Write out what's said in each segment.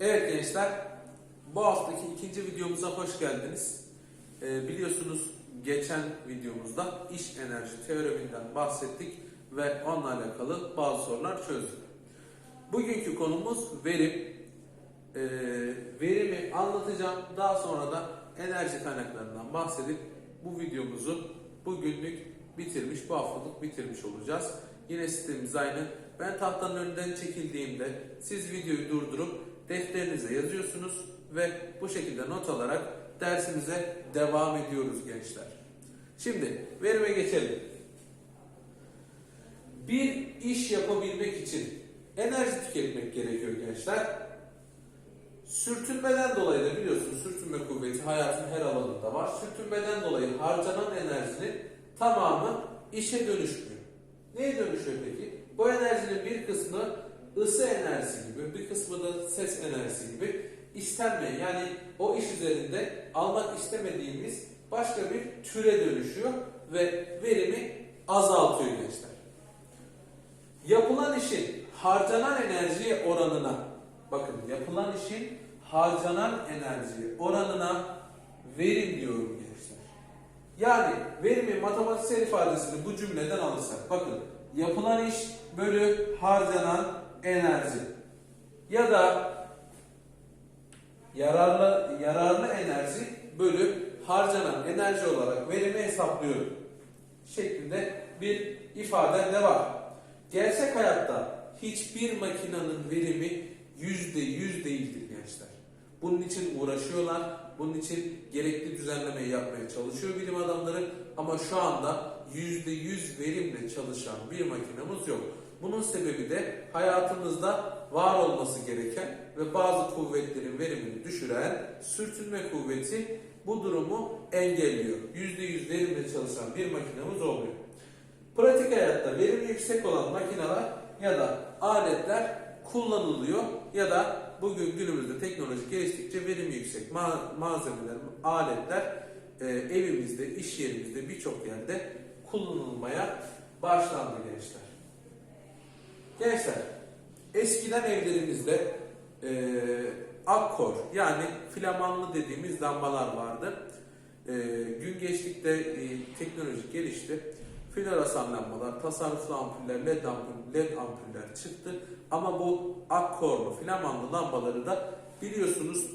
Evet gençler, bu haftaki ikinci videomuza hoş geldiniz. Ee, biliyorsunuz geçen videomuzda iş enerji teoreminden bahsettik ve onunla alakalı bazı sorular çözdük. Bugünkü konumuz verim. Ee, verimi anlatacağım. Daha sonra da enerji kaynaklarından bahsedip bu videomuzu bugünlük bitirmiş, bu haftalık bitirmiş olacağız. Yine sistemimiz aynı. Ben tahtanın önünden çekildiğimde siz videoyu durdurup defterinize yazıyorsunuz ve bu şekilde not alarak dersimize devam ediyoruz gençler. Şimdi verime geçelim. Bir iş yapabilmek için enerji tüketmek gerekiyor gençler. Sürtünmeden dolayı da biliyorsunuz sürtünme kuvveti hayatın her alanında var. Sürtünmeden dolayı harcanan enerjinin tamamı işe dönüşmüyor. Neye dönüşüyor peki? Bu enerjinin bir kısmı ısı enerjisi gibi, bir kısmı da ses enerjisi gibi istenmeyen yani o iş üzerinde almak istemediğimiz başka bir türe dönüşüyor ve verimi azaltıyor gençler. Yapılan işin harcanan enerji oranına bakın yapılan işin harcanan enerji oranına verim diyorum gençler. Yani verimi matematiksel ifadesini bu cümleden alırsak bakın yapılan iş bölü harcanan enerji ya da yararlı yararlı enerji bölü harcanan enerji olarak verimi hesaplıyorum şeklinde bir ifade de var. Gerçek hayatta hiçbir makinenin verimi yüzde yüz değildir gençler. Bunun için uğraşıyorlar, bunun için gerekli düzenlemeyi yapmaya çalışıyor bilim adamları ama şu anda yüzde yüz verimle çalışan bir makinemiz yok. Bunun sebebi de hayatımızda var olması gereken ve bazı kuvvetlerin verimini düşüren sürtünme kuvveti bu durumu engelliyor. Yüzde yüz verimle çalışan bir makinemiz olmuyor. Pratik hayatta verimi yüksek olan makineler ya da aletler kullanılıyor ya da bugün günümüzde teknoloji geliştikçe verimi yüksek ma- malzemeler, aletler e, evimizde, iş yerimizde birçok yerde kullanılmaya başlandı gençler. Gençler, eskiden evlerimizde e, akkor yani flamanlı dediğimiz lambalar vardı. E, gün geçtikçe e, teknoloji gelişti. Floresan lambalar, tasarruflu ampuller, led, ampul, led ampuller çıktı. Ama bu akkorlu, flamanlı lambaları da biliyorsunuz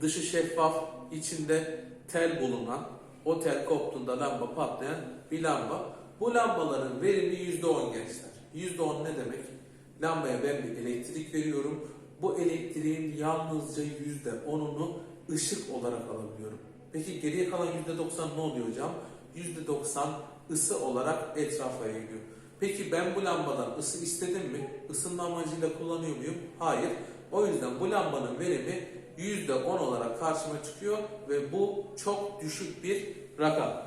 dışı şeffaf, içinde tel bulunan, o tel koptuğunda lamba patlayan bir lamba. Bu lambaların verimi %10 gençler. %10 ne demek? Lambaya ben bir elektrik veriyorum. Bu elektriğin yalnızca %10'unu ışık olarak alabiliyorum. Peki geriye kalan %90 ne oluyor hocam? %90 ısı olarak etrafa yayılıyor. Peki ben bu lambadan ısı istedim mi? Isınma amacıyla kullanıyor muyum? Hayır. O yüzden bu lambanın verimi %10 olarak karşıma çıkıyor ve bu çok düşük bir rakam.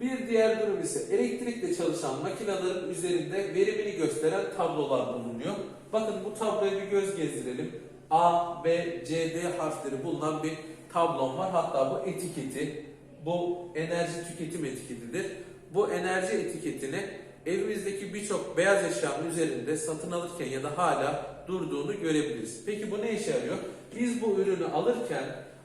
Bir diğer durum ise elektrikle çalışan makinelerin üzerinde verimini gösteren tablolar bulunuyor. Bakın bu tabloya bir göz gezdirelim. A, B, C, D harfleri bulunan bir tablom var. Hatta bu etiketi, bu enerji tüketim etiketidir. Bu enerji etiketini evimizdeki birçok beyaz eşyanın üzerinde satın alırken ya da hala durduğunu görebiliriz. Peki bu ne işe yarıyor? Biz bu ürünü alırken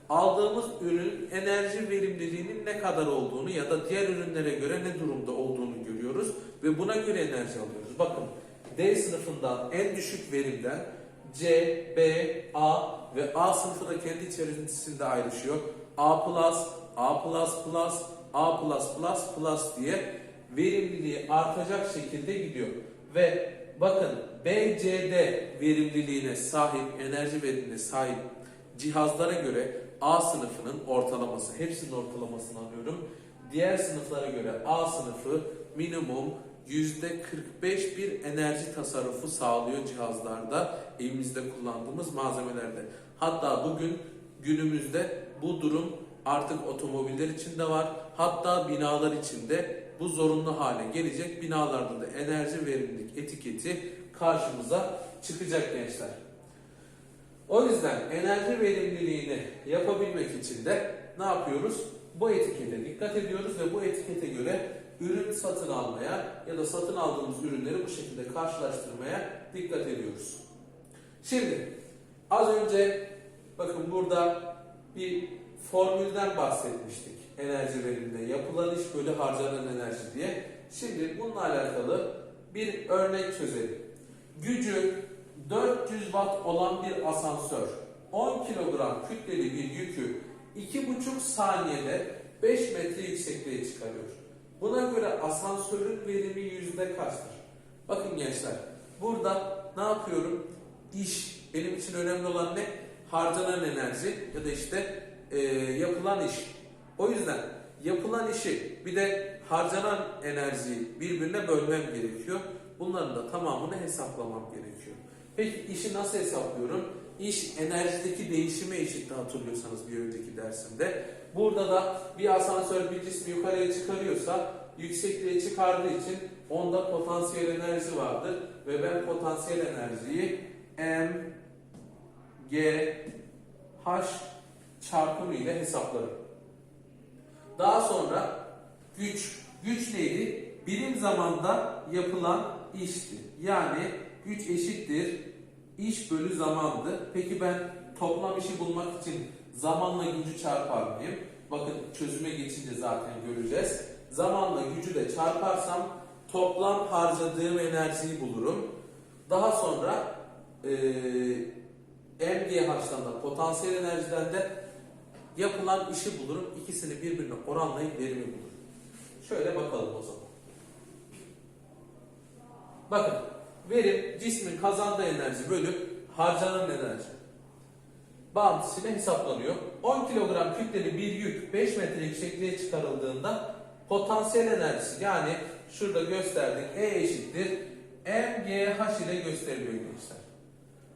aldığımız ürünün enerji verimliliğinin ne kadar olduğunu ya da diğer ürünlere göre ne durumda olduğunu görüyoruz ve buna göre enerji alıyoruz. Bakın D sınıfından en düşük verimden C, B, A ve A sınıfı da kendi içerisinde ayrışıyor. A+, A++, A++++ diye verimliliği artacak şekilde gidiyor. Ve bakın BCD verimliliğine sahip, enerji verimliliğine sahip cihazlara göre A sınıfının ortalaması, hepsinin ortalamasını alıyorum. Diğer sınıflara göre A sınıfı minimum %45 bir enerji tasarrufu sağlıyor cihazlarda, evimizde kullandığımız malzemelerde. Hatta bugün günümüzde bu durum artık otomobiller için de var. Hatta binalar için de bu zorunlu hale gelecek. Binalarda da enerji verimlilik etiketi karşımıza çıkacak gençler. O yüzden enerji verimliliğini yapabilmek için de ne yapıyoruz? Bu etikete dikkat ediyoruz ve bu etikete göre ürün satın almaya ya da satın aldığımız ürünleri bu şekilde karşılaştırmaya dikkat ediyoruz. Şimdi Az önce bakın burada bir formülden bahsetmiştik enerji veriminde. Yapılan iş bölü harcanan enerji diye. Şimdi bununla alakalı bir örnek çözelim. Gücü 400 watt olan bir asansör 10 kilogram kütleli bir yükü 2,5 saniyede 5 metre yüksekliğe çıkarıyor. Buna göre asansörün verimi yüzde kaçtır? Bakın gençler, burada ne yapıyorum? İş, benim için önemli olan ne? Harcanan enerji ya da işte e, yapılan iş. O yüzden yapılan işi bir de harcanan enerjiyi birbirine bölmem gerekiyor. Bunların da tamamını hesaplamam gerekiyor. Peki işi nasıl hesaplıyorum? İş enerjideki değişime eşitti hatırlıyorsanız bir önceki dersimde. Burada da bir asansör bir cismi yukarıya çıkarıyorsa yüksekliğe çıkardığı için onda potansiyel enerji vardır ve ben potansiyel enerjiyi M G H çarpımı ile hesaplarım. Daha sonra güç. Güç neydi? Birim zamanda yapılan işti. Yani güç eşittir iş bölü zamandı. Peki ben toplam işi bulmak için zamanla gücü çarpar mıyım? Bakın çözüme geçince zaten göreceğiz. Zamanla gücü de çarparsam toplam harcadığım enerjiyi bulurum. Daha sonra eee MGH'dan da potansiyel enerjiden de yapılan işi bulurum. İkisini birbirine oranlayıp verimi bulurum. Şöyle bakalım o zaman. Bakın verim cismin kazandığı enerji bölü harcanan enerji. Bağıntısıyla hesaplanıyor. 10 kilogram kütleli bir yük 5 metre yüksekliğe çıkarıldığında potansiyel enerjisi yani şurada gösterdik E eşittir MGH ile gösteriliyor gençler.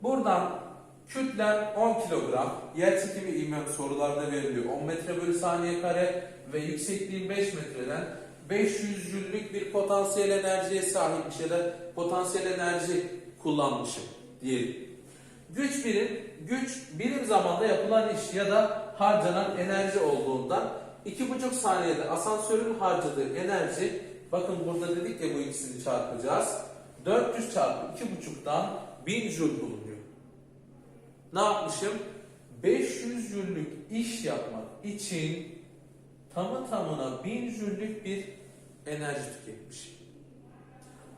Buradan kütlen 10 kilogram, yer çekimi ivmem sorularda veriliyor. 10 metre bölü saniye kare ve yüksekliğim 5 metreden 500 jüllük bir potansiyel enerjiye sahipmiş ya da potansiyel enerji kullanmışım diyelim. Güç birim, güç birim zamanda yapılan iş ya da harcanan enerji olduğundan 2,5 saniyede asansörün harcadığı enerji, bakın burada dedik ya bu ikisini çarpacağız. 400 çarpı 2,5'dan 1000 joule bulunuyor. Ne yapmışım? 500 jüllük iş yapmak için tamı tamına 1000 jüllük bir enerji tüketmişim.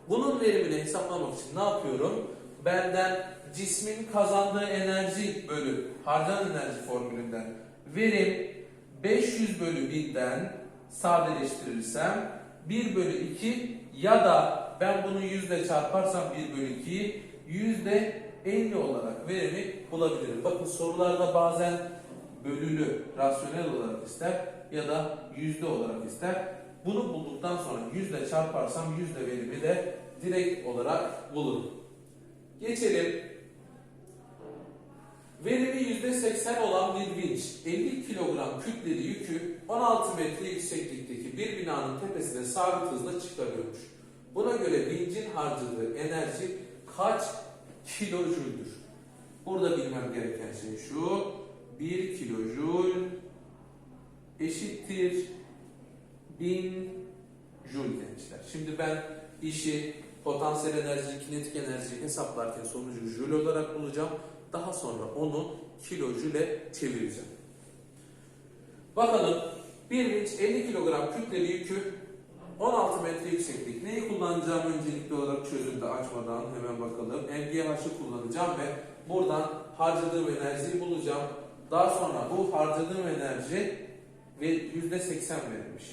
Bunun verimini hesaplamak için ne yapıyorum? Benden cismin kazandığı enerji bölü harcanan enerji formülünden verim 500 bölü 1000'den sadeleştirirsem 1 bölü 2 ya da ben bunu yüzde çarparsam 1 bölü 2'yi yüzde 50 olarak verimi bulabilirim. Bakın sorularda bazen bölülü, rasyonel olarak ister ya da yüzde olarak ister. Bunu bulduktan sonra yüzde çarparsam yüzde verimi de direkt olarak bulurum. Geçelim. Verimi yüzde 80 olan bir vinç 50 kilogram kütleli yükü 16 metre yükseklikteki bir binanın tepesine sabit hızla çıkarıyormuş. Buna göre vincin harcadığı enerji kaç kilojüldür? Burada bilmem gereken şey şu. 1 kilojül eşittir 1000 jül gençler. Şimdi ben işi potansiyel enerji, kinetik enerji hesaplarken sonucu jül olarak bulacağım. Daha sonra onu kilojüle çevireceğim. Bakalım bir vinç 50 kilogram kütleli yükü 16 metre yükseklik. Neyi kullanacağım öncelikli olarak çözümde açmadan hemen bakalım. MGH'ı kullanacağım ve buradan harcadığım enerjiyi bulacağım. Daha sonra bu harcadığım enerji ve yüzde seksen verilmiş.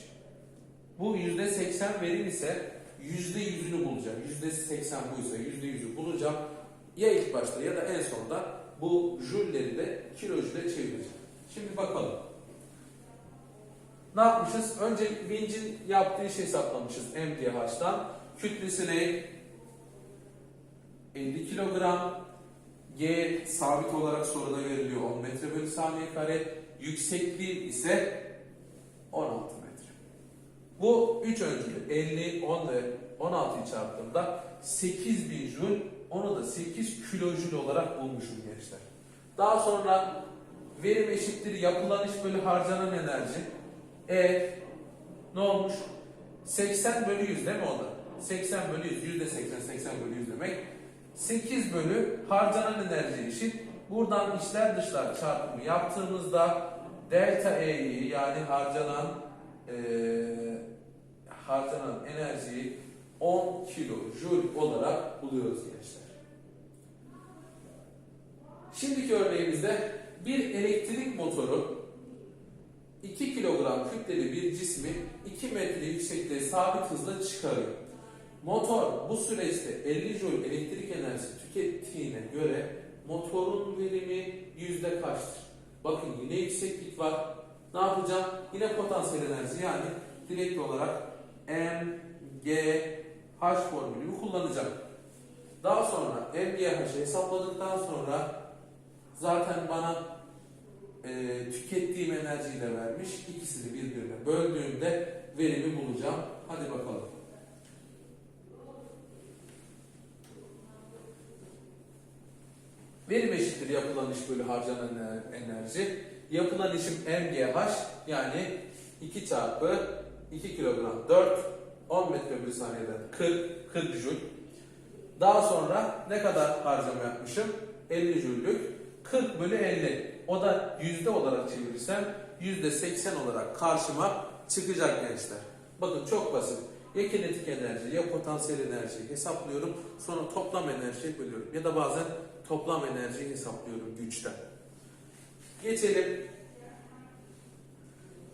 Bu yüzde seksen verim ise yüzde yüzünü bulacağım. Yüzde seksen buysa yüzde yüzü bulacağım. Ya ilk başta ya da en sonda bu jülleri de kilojüle çevireceğim. Şimdi bakalım. Ne yapmışız? Önce vincin yaptığı işi hesaplamışız MGH'dan. Kütlesi ne? 50 kilogram. G sabit olarak soruda veriliyor 10 metre bölü saniye kare. Yüksekliği ise 16 metre. Bu 3 öncülü 50, 10 ve 16'yı çarptığımda 8000 jül onu da 8 kilojül olarak bulmuşum gençler. Daha sonra verim eşittir yapılan iş bölü harcanan enerji. E ne olmuş? 80 bölü 100 değil mi o da? 80 bölü 100, yüzde 80, 80 bölü 100 demek. 8 bölü harcanan enerji eşit. Buradan içler dışlar çarpımı yaptığımızda delta E'yi yani harcanan eee, harcanan enerjiyi 10 kilo joule olarak buluyoruz gençler. Şimdiki örneğimizde bir elektrik motoru 2 kilogram kütleli bir cismi 2 metre yüksekliğe sabit hızla çıkarıyor. Motor bu süreçte 50 joule elektrik enerjisi tükettiğine göre motorun verimi yüzde kaçtır? Bakın yine yükseklik var. Ne yapacağım? Yine potansiyel enerji yani direkt olarak M, G, H formülünü kullanacağım. Daha sonra MGH'ı hesapladıktan sonra zaten bana e, tükettiğim enerjiyi de vermiş. İkisini birbirine böldüğümde verimi bulacağım. Hadi bakalım. Verim eşittir yapılan iş bölü harcanan ener- enerji. Yapılan işim MGH yani 2 çarpı 2 kilogram 4 10 metre bölü saniyeden 40 40 joule. Daha sonra ne kadar harcama yapmışım? 50 jüllük. 40 bölü 50. O da yüzde olarak çevirirsem yüzde 80 olarak karşıma çıkacak gençler. Bakın çok basit. Ya kinetik enerji ya potansiyel enerjiyi hesaplıyorum. Sonra toplam enerjiyi bölüyorum. Ya da bazen toplam enerjiyi hesaplıyorum güçten. Geçelim.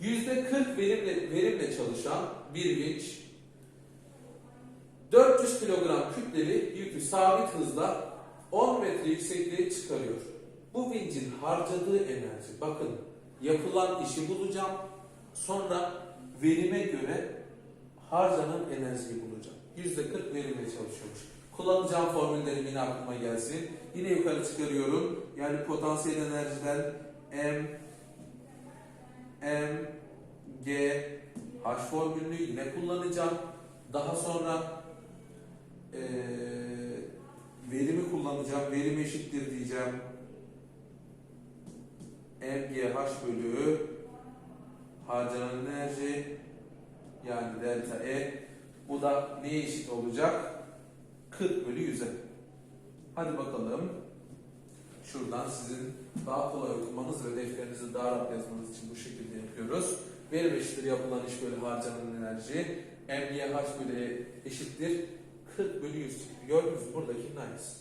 Yüzde 40 verimle, verimle çalışan bir vinç 400 kilogram kütleli yükü sabit hızla 10 metre yüksekliğe çıkarıyor. Bu vincin harcadığı enerji, bakın yapılan işi bulacağım, sonra verime göre harcanan enerjiyi bulacağım. %40 verimle çalışıyormuş. Kullanacağım formüllerim yine aklıma gelsin. Yine yukarı çıkarıyorum. Yani potansiyel enerjiden M, M, G, H formülünü yine kullanacağım. Daha sonra eee, verimi kullanacağım. Verim eşittir diyeceğim. MGH bölü harcanan enerji yani delta E. Bu da neye eşit olacak? 40 bölü 100'e. Hadi bakalım. Şuradan sizin daha kolay okumanız ve defterinizi daha rahat yazmanız için bu şekilde yapıyoruz. Verim eşittir yapılan iş bölü harcanan enerji. MGH bölü eşittir 40 bölü 100 çıktı. Gördünüz mü? buradakinin aynısı.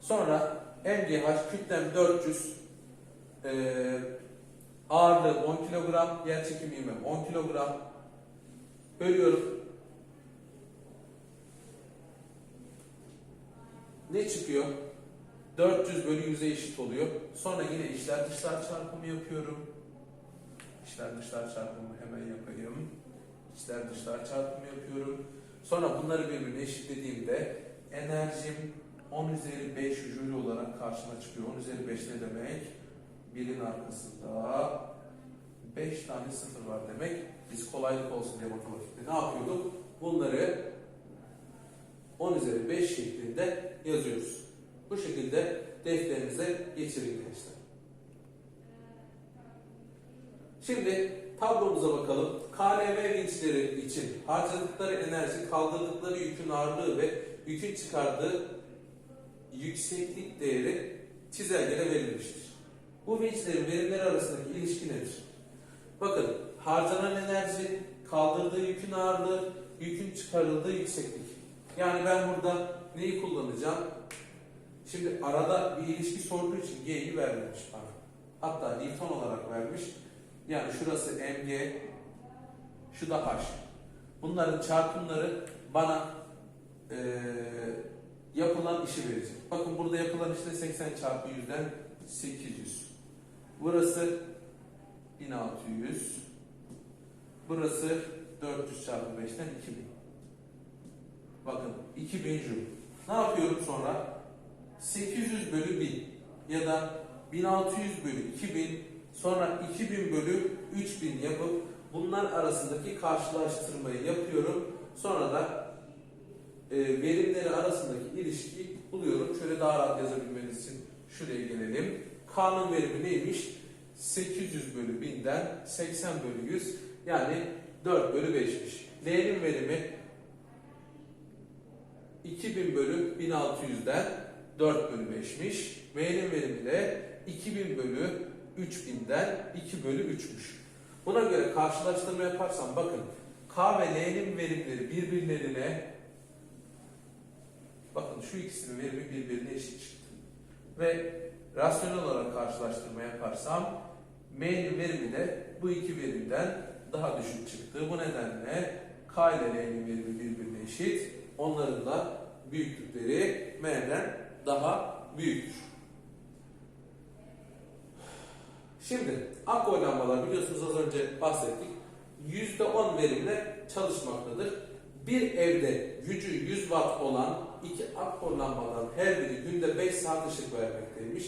Sonra MGH kütlem 400 ee, ağırlığı 10 kilogram, yer çekimi ivmem 10 kilogram. Bölüyorum. Ne çıkıyor? 400 bölü 100'e eşit oluyor. Sonra yine içler dışlar çarpımı yapıyorum. İçler dışlar çarpımı hemen yapayım. İçler dışlar çarpımı yapıyorum. Sonra bunları birbirine eşitlediğimde enerjim 10 üzeri 5 joule olarak karşıma çıkıyor. 10 üzeri 5 ne demek? Birin arkasında 5 tane sıfır var demek. Biz kolaylık olsun diye matematikte ne yapıyorduk? Bunları 10 üzeri 5 şeklinde yazıyoruz. Bu şekilde defterinize geçirin gençler. Şimdi tablomuza bakalım. KLM vinçleri için harcadıkları enerji, kaldırdıkları yükün ağırlığı ve yükün çıkardığı yükseklik değeri çizelgede verilmiştir. Bu vinçlerin verimleri arasındaki ilişki nedir? Bakın harcanan enerji, kaldırdığı yükün ağırlığı, yükün çıkarıldığı yükseklik. Yani ben burada neyi kullanacağım? Şimdi arada bir ilişki sorduğu için G'yi vermemiş bana. Hatta Newton olarak vermiş. Yani şurası mg, şu da h. Bunların çarpımları bana eee, yapılan işi verecek. Bakın burada yapılan işte 80 çarpı 100'den 800. Burası 1600. Burası 400 çarpı 5'ten 2000. Bakın 2000 joule. Ne yapıyorum sonra? 800 bölü 1000 ya da 1600 bölü 2000 sonra 2000 bölü 3000 yapıp bunlar arasındaki karşılaştırmayı yapıyorum. Sonra da e, verimleri arasındaki ilişkiyi buluyorum. Şöyle daha rahat yazabilmeniz için şuraya gelelim. K'nın verimi neymiş? 800 bölü 1000'den 80 bölü 100 yani 4 bölü 5'miş. L'nin verimi 2000 bölü 1600'den 4 bölü 5'miş. M'nin verimi de 2000 bölü 3000'den 2 bölü 3'müş. Buna göre karşılaştırma yaparsam bakın K ve L'nin verimleri birbirlerine bakın şu ikisinin verimi birbirine eşit çıktı. Ve rasyonel olarak karşılaştırma yaparsam M'nin verimi de bu iki verimden daha düşük çıktı. Bu nedenle K ile L'nin verimi birbirine eşit. Onların da büyüklükleri M'den daha büyüktür. Şimdi akkoy lambalar biliyorsunuz az önce bahsettik. %10 verimle çalışmaktadır. Bir evde gücü 100 watt olan iki akkor lambadan her biri günde 5 saat ışık vermekteymiş.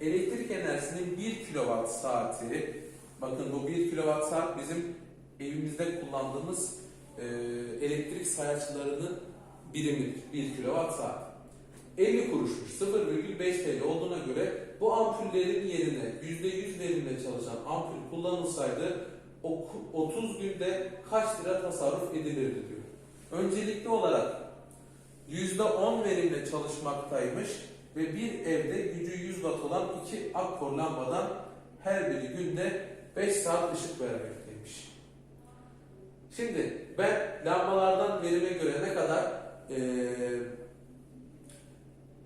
Elektrik enerjisinin 1 kilowatt saati, bakın bu 1 kilowatt saat bizim evimizde kullandığımız e, elektrik sayaçlarının birimidir. 1 kilowatt saat. 50 kuruşmuş. 0,5 TL olduğuna göre bu ampullerin yerine %100 verimle çalışan ampul kullanılsaydı o ku- 30 günde kaç lira tasarruf edilirdi diyor. Öncelikli olarak %10 verimle çalışmaktaymış ve bir evde gücü 100 watt olan iki akkor lambadan her biri günde 5 saat ışık vermekteymiş. Şimdi ben lambalardan verime göre ne kadar eee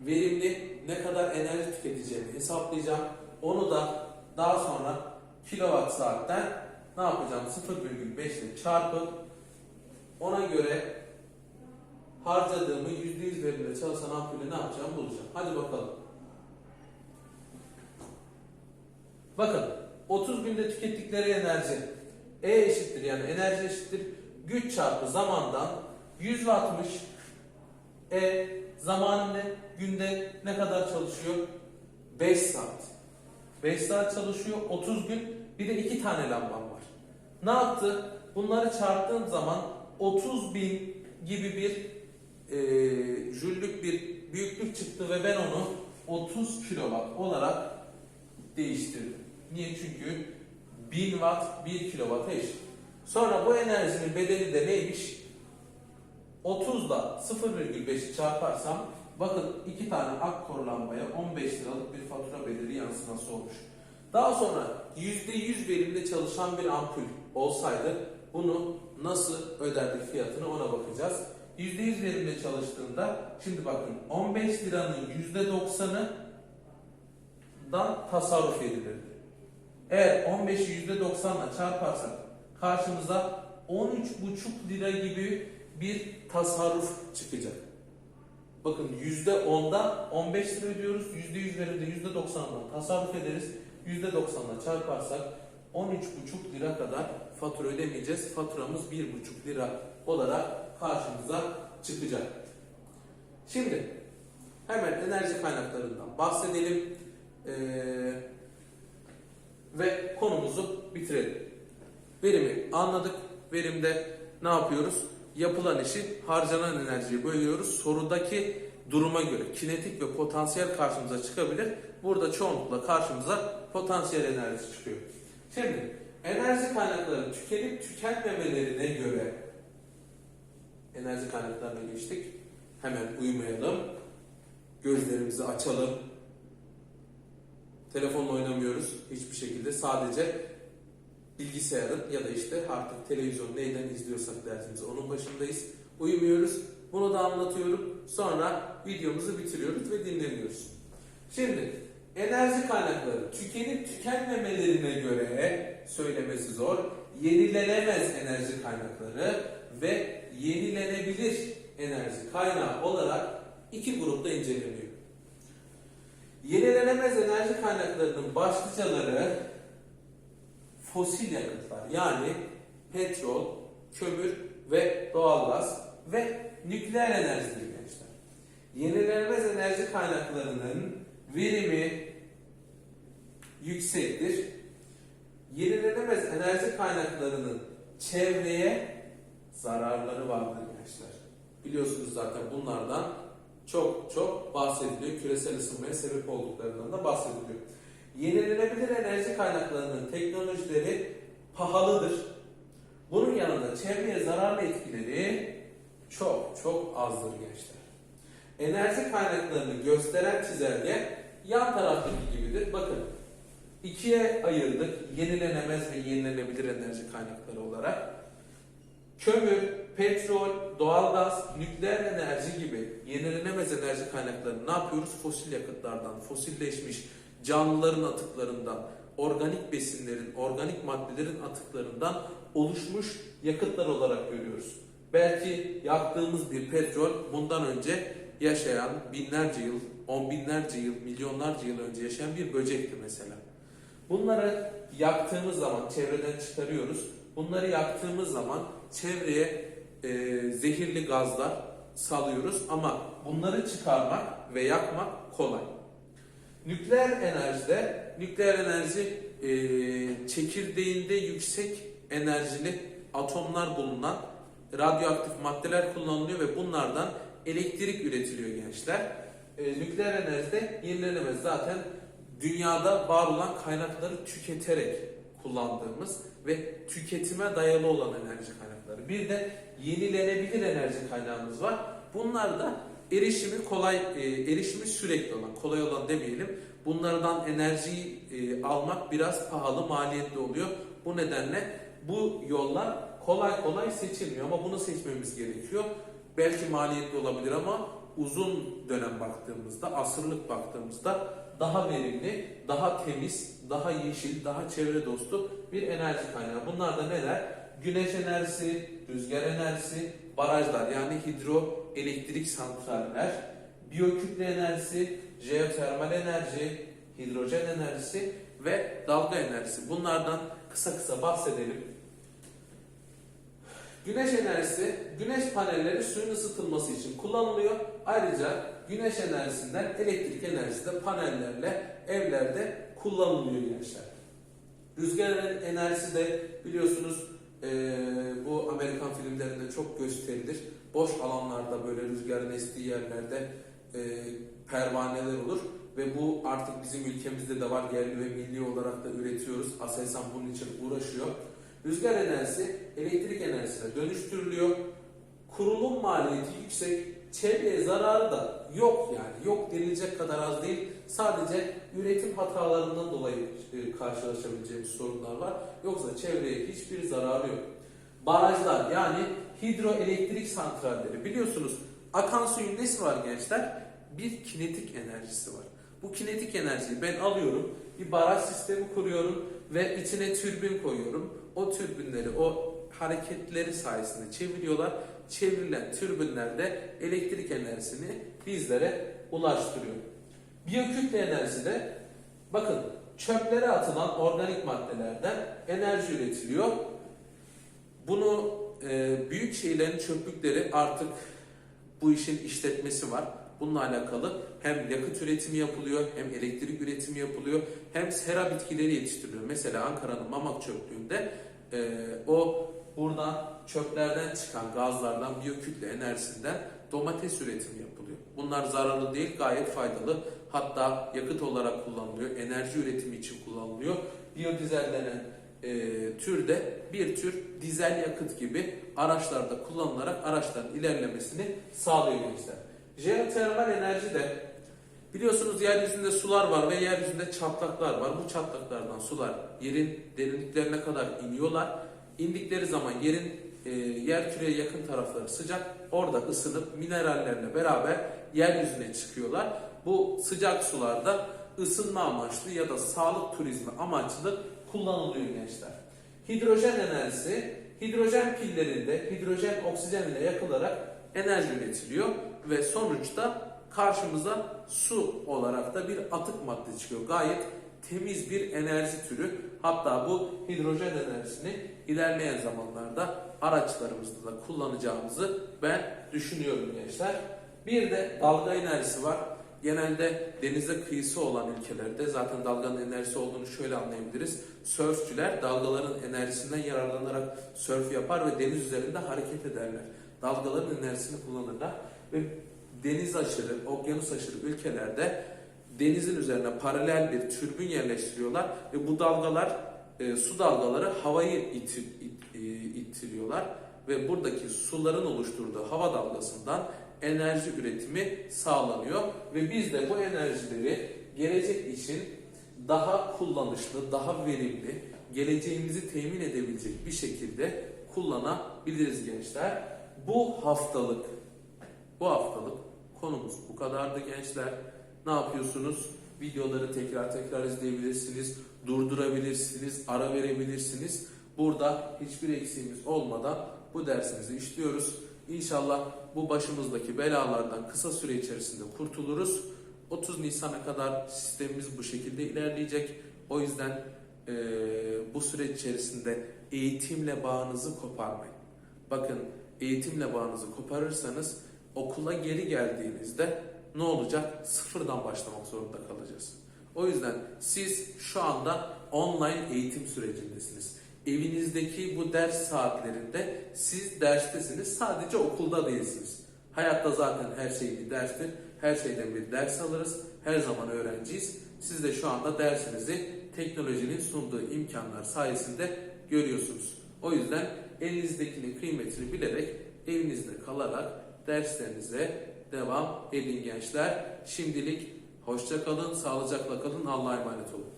verimli ne kadar enerji tüketeceğimi hesaplayacağım. Onu da daha sonra kilowatt saatten ne yapacağım? 0,5 ile çarpıp ona göre harcadığımı %100 verimle çalışan ampulü ne yapacağım bulacağım. Hadi bakalım. Bakın 30 günde tükettikleri enerji E eşittir yani enerji eşittir güç çarpı zamandan 100 wattmış. E zamanın ne? Günde ne kadar çalışıyor? 5 saat. 5 saat çalışıyor 30 gün bir de 2 tane lambam var. Ne yaptı? Bunları çarptığım zaman 30 bin gibi bir e, jüllük bir büyüklük çıktı ve ben onu 30 kilowatt olarak değiştirdim. Niye? Çünkü 1000 watt 1 kilowatt'a eşit. Sonra bu enerjinin bedeli de neymiş? 30 ile 0,5'i çarparsam bakın iki tane akkor lambaya 15 liralık bir fatura bedeli yansıması olmuş. Daha sonra %100 verimde çalışan bir ampul olsaydı bunu nasıl öderdik fiyatını ona bakacağız. %100 verimle çalıştığında şimdi bakın 15 liranın %90'ı dan tasarruf edilirdi. Eğer 15'i %90'la çarparsak karşımıza 13,5 lira gibi bir tasarruf çıkacak. Bakın %10'da 15 lira ödüyoruz. %100 verimde %90'dan tasarruf ederiz. %90'la çarparsak 13,5 lira kadar fatura ödemeyeceğiz. Faturamız 1,5 lira olarak karşımıza çıkacak. Şimdi hemen enerji kaynaklarından bahsedelim. Ee, ve konumuzu bitirelim. Verimi anladık. Verimde ne yapıyoruz? Yapılan işi harcanan enerjiye bölüyoruz. Sorudaki duruma göre kinetik ve potansiyel karşımıza çıkabilir. Burada çoğunlukla karşımıza potansiyel enerji çıkıyor. Şimdi enerji kaynakları tükenip tükenmemelerine göre enerji kaynaklarına geçtik. Hemen uyumayalım. Gözlerimizi açalım. Telefonla oynamıyoruz hiçbir şekilde. Sadece bilgisayarın ya da işte artık televizyon neyden izliyorsak dersimizi onun başındayız. Uyumuyoruz. Bunu da anlatıyorum. Sonra videomuzu bitiriyoruz ve dinleniyoruz. Şimdi enerji kaynakları tükenip tükenmemelerine göre söylemesi zor. Yenilenemez enerji kaynakları ve yenilenebilir enerji kaynağı olarak iki grupta inceleniyor. Yenilenemez enerji kaynaklarının başlıcaları fosil yakıtlar yani petrol, kömür ve doğalgaz ve nükleer enerjidir gençler. Yenilenemez enerji kaynaklarının verimi yüksektir. Yenilenemez enerji kaynaklarının çevreye zararları vardır gençler. Biliyorsunuz zaten bunlardan çok çok bahsediliyor. Küresel ısınmaya sebep olduklarından da bahsediliyor. Yenilenebilir enerji kaynaklarının teknolojileri pahalıdır. Bunun yanında çevreye zararlı etkileri çok çok azdır gençler. Enerji kaynaklarını gösteren çizelge yan taraftaki gibidir. Bakın ikiye ayırdık yenilenemez ve yenilenebilir enerji kaynakları olarak. Kömür, petrol, doğalgaz, nükleer enerji gibi yenilenemez enerji kaynaklarını ne yapıyoruz? Fosil yakıtlardan, fosilleşmiş canlıların atıklarından, organik besinlerin, organik maddelerin atıklarından oluşmuş yakıtlar olarak görüyoruz. Belki yaktığımız bir petrol bundan önce yaşayan binlerce yıl, on binlerce yıl, milyonlarca yıl önce yaşayan bir böcekti mesela. Bunları yaktığımız zaman çevreden çıkarıyoruz. Bunları yaktığımız zaman çevreye e, zehirli gazlar salıyoruz ama bunları çıkarmak ve yakmak kolay. Nükleer enerjide, nükleer enerji e, çekirdeğinde yüksek enerjili atomlar bulunan radyoaktif maddeler kullanılıyor ve bunlardan elektrik üretiliyor gençler. E, nükleer enerjide yenilenemez zaten dünyada var olan kaynakları tüketerek kullandığımız ve tüketime dayalı olan enerji kaynakları. Bir de yenilenebilir enerji kaynağımız var. Bunlar da erişimi kolay, e, erişimi sürekli olan, kolay olan demeyelim. Bunlardan enerjiyi e, almak biraz pahalı, maliyetli oluyor. Bu nedenle bu yollar kolay kolay seçilmiyor ama bunu seçmemiz gerekiyor. Belki maliyetli olabilir ama uzun dönem baktığımızda, asırlık baktığımızda daha verimli, daha temiz, daha yeşil, daha çevre dostu bir enerji kaynağı. Bunlar da neler? Güneş enerjisi, rüzgar enerjisi, barajlar yani hidroelektrik santraller, biyokütle enerjisi, jeotermal enerji, hidrojen enerjisi ve dalga enerjisi. Bunlardan kısa kısa bahsedelim. Güneş enerjisi, güneş panelleri suyun ısıtılması için kullanılıyor. Ayrıca güneş enerjisinden elektrik enerjisi de panellerle evlerde kullanılıyor gençler. Rüzgar enerjisi de biliyorsunuz eee, bu Amerikan filmlerinde çok gösterilir. Boş alanlarda böyle rüzgarın estiği yerlerde eee, pervaneler olur ve bu artık bizim ülkemizde de var yerli ve milli olarak da üretiyoruz. Aselsan bunun için uğraşıyor. Rüzgar enerjisi elektrik enerjisine dönüştürülüyor. Kurulum maliyeti yüksek, çevreye zararı da yok yani. Yok denilecek kadar az değil. Sadece üretim hatalarından dolayı e, karşılaşabileceğimiz sorunlar var. Yoksa çevreye hiçbir zararı yok. Barajlar yani hidroelektrik santralleri biliyorsunuz akan suyun nesi var gençler? Bir kinetik enerjisi var. Bu kinetik enerjiyi ben alıyorum, bir baraj sistemi kuruyorum ve içine türbin koyuyorum. O türbinleri, o hareketleri sayesinde çeviriyorlar. Çevrilen türbinler de elektrik enerjisini bizlere ulaştırıyor. Biyokütle enerjisi de bakın çöplere atılan organik maddelerden enerji üretiliyor. Bunu e, büyük şehirlerin çöplükleri artık bu işin işletmesi var. Bununla alakalı hem yakıt üretimi yapılıyor, hem elektrik üretimi yapılıyor, hem sera bitkileri yetiştiriliyor. Mesela Ankara'nın Mamak çöplüğünde e, o buradan çöplerden çıkan gazlardan, biyokütle enerjisinden domates üretimi yapılıyor. Bunlar zararlı değil, gayet faydalı. Hatta yakıt olarak kullanılıyor, enerji üretimi için kullanılıyor. Biyodizel e, türde bir tür dizel yakıt gibi araçlarda kullanılarak araçların ilerlemesini sağlıyor gençler. Jeotermal enerji de biliyorsunuz yeryüzünde sular var ve yeryüzünde çatlaklar var. Bu çatlaklardan sular yerin derinliklerine kadar iniyorlar. İndikleri zaman yerin e, yer küreye yakın tarafları sıcak. Orada ısınıp minerallerle beraber yeryüzüne çıkıyorlar. Bu sıcak sularda ısınma amaçlı ya da sağlık turizmi amaçlı kullanılıyor gençler. Hidrojen enerjisi hidrojen pillerinde hidrojen oksijen ile yakılarak enerji üretiliyor ve sonuçta karşımıza su olarak da bir atık madde çıkıyor. Gayet temiz bir enerji türü. Hatta bu hidrojen enerjisini ilerleyen zamanlarda araçlarımızda da kullanacağımızı ben düşünüyorum gençler. Bir de dalga enerjisi var. Genelde denize kıyısı olan ülkelerde zaten dalganın enerjisi olduğunu şöyle anlayabiliriz. Sörfçüler dalgaların enerjisinden yararlanarak sörf yapar ve deniz üzerinde hareket ederler. Dalgaların enerjisini kullanırlar ve deniz aşırı, okyanus aşırı ülkelerde denizin üzerine paralel bir türbün yerleştiriyorlar ve bu dalgalar, e, su dalgaları havayı itir, it- e, ittiriyorlar ve buradaki suların oluşturduğu hava dalgasından enerji üretimi sağlanıyor ve biz de bu enerjileri gelecek için daha kullanışlı, daha verimli, geleceğimizi temin edebilecek bir şekilde kullanabiliriz gençler. Bu haftalık bu haftalık konumuz bu kadardı gençler. Ne yapıyorsunuz? Videoları tekrar tekrar izleyebilirsiniz, durdurabilirsiniz, ara verebilirsiniz. Burada hiçbir eksiğimiz olmadan bu dersimizi işliyoruz. İnşallah bu başımızdaki belalardan kısa süre içerisinde kurtuluruz. 30 Nisan'a kadar sistemimiz bu şekilde ilerleyecek. O yüzden eee, bu süreç içerisinde eğitimle bağınızı koparmayın. Bakın eğitimle bağınızı koparırsanız okula geri geldiğinizde ne olacak? Sıfırdan başlamak zorunda kalacağız. O yüzden siz şu anda online eğitim sürecindesiniz. Evinizdeki bu ders saatlerinde siz derstesiniz. Sadece okulda değilsiniz. Hayatta zaten her şey bir derstir. Her şeyden bir ders alırız. Her zaman öğrenciyiz. Siz de şu anda dersinizi teknolojinin sunduğu imkanlar sayesinde görüyorsunuz. O yüzden elinizdekinin kıymetini bilerek evinizde kalarak derslerinize devam edin gençler. Şimdilik hoşça kalın, sağlıcakla kalın, Allah'a emanet olun.